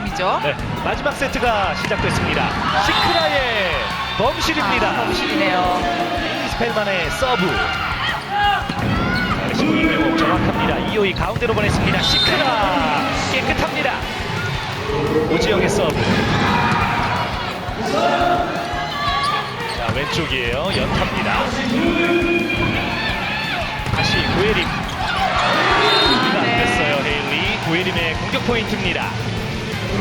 것이죠. 네, 마지막 세트가 시작됐습니다. 시크라의 범실입니다. 아, 범실이네요. 스펠만의 서브. 이명호 정확합니다. 이호이 가운데로 보냈습니다. 시크라 깨끗합니다. 오지영의 서브. 자 왼쪽이에요. 연타입니다. 다시 안 네. 됐어요. 헤일리 고예림의 공격 포인트입니다.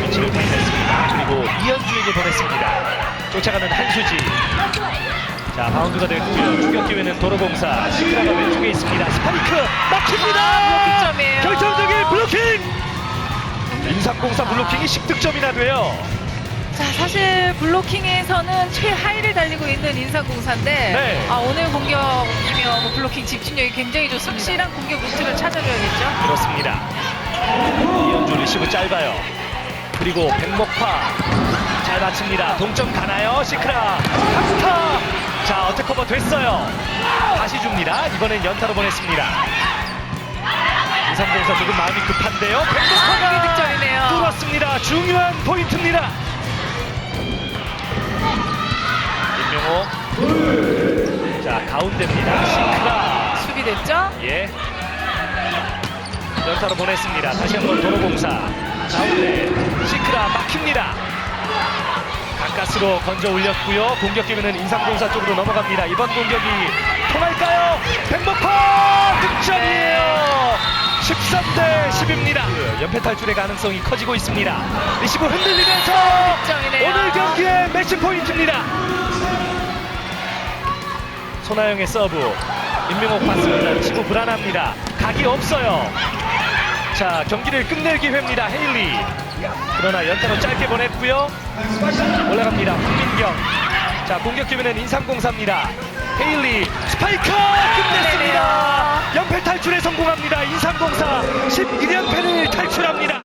위치를 발견했습니다. 그리고 이현주에게 보냈습니다. 쫓아가는 한수지. 자 바운드가 됐고요. 추격 기회는 도로공사. 시크라가 왼쪽에 있습니다. 스파이크 막힙니다. 아, 블로킹점이에요. 결정적인 블로킹. 인삼공사 블로킹이 10득점이나 돼요. 자, 사실 블로킹에서는 최하위를 달리고 있는 인상공사인데 네. 아, 오늘 공격이면 뭐 블로킹 집중력이 굉장히 좋습니다. 확실한 공격 루트를 찾아줘야겠죠. 그렇습니다. 이현주 리시브 짧아요. 그리고 백목화 잘 맞춥니다. 동점 가나요? 시크라 강타. 자 어택 커버 됐어요. 다시 줍니다. 이번엔 연타로 보냈습니다. 이삼공사 조금 마음이 급한데요. 백목화가 득점이네요. 뚫었습니다. 중요한 포인트입니다. 임명호 자 가운데입니다. 시크라 수비됐죠? 예. 연타로 보냈습니다. 다시 한번 도로공사. 가운데 시크라 막힙니다. 가까스로 건져 올렸고요. 공격 기회는 인삼공사 쪽으로 넘어갑니다. 이번 공격이 통할까요? 백목화 득점이에요. 13대 10입니다. 연패 탈출의 가능성이 커지고 있습니다. 리시브 흔들리면서. 오늘 경기의 매치 포인트입니다. 손아영의 서브 임명옥 봤습니다 리시브 불안합니다 각이 없어요 자 경기를 끝낼 기회입니다. 헤일리. 그러나 연타로 짧게 보냈고요. 올라갑니다. 황민경. 자 공격 기회는 인삼공사입니다. 헤일리 스파이크! 끝냈습니다. 연패 탈출에 성공합니다. 인삼공사 11연패를 탈출합니다